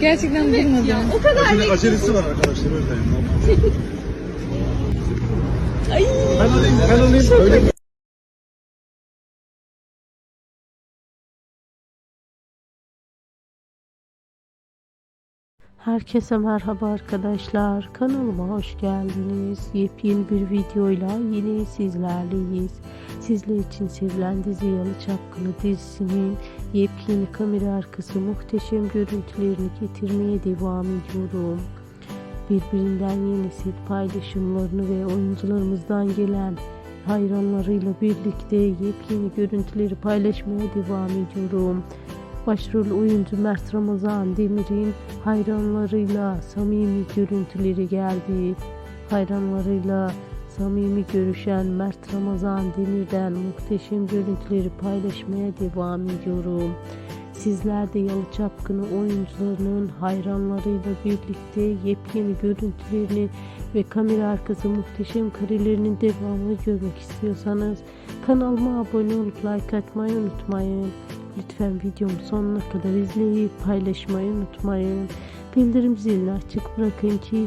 Gerçekten durmadım. Ya o kadar Acele, acelesi var arkadaşlar öyle. Ben alayım, ben alayım. Öyle Herkese merhaba arkadaşlar. Kanalıma hoş geldiniz. Yepyeni bir videoyla yine sizlerleyiz. Sizler için sevilen dizi Yalı Çapkını dizisinin yepyeni kamera arkası muhteşem görüntülerini getirmeye devam ediyorum. Birbirinden yeni set paylaşımlarını ve oyuncularımızdan gelen hayranlarıyla birlikte yepyeni görüntüleri paylaşmaya devam ediyorum. Başrol oyuncu Mert Ramazan Demir'in hayranlarıyla samimi görüntüleri geldi. Hayranlarıyla samimi görüşen Mert Ramazan Demir'den muhteşem görüntüleri paylaşmaya devam ediyorum. Sizler de Yalı Çapkını oyuncularının hayranlarıyla birlikte yepyeni görüntülerini ve kamera arkası muhteşem karelerinin devamını görmek istiyorsanız kanalıma abone olup like atmayı unutmayın. Lütfen videomu sonuna kadar izleyip paylaşmayı unutmayın. Bildirim zilini açık bırakın ki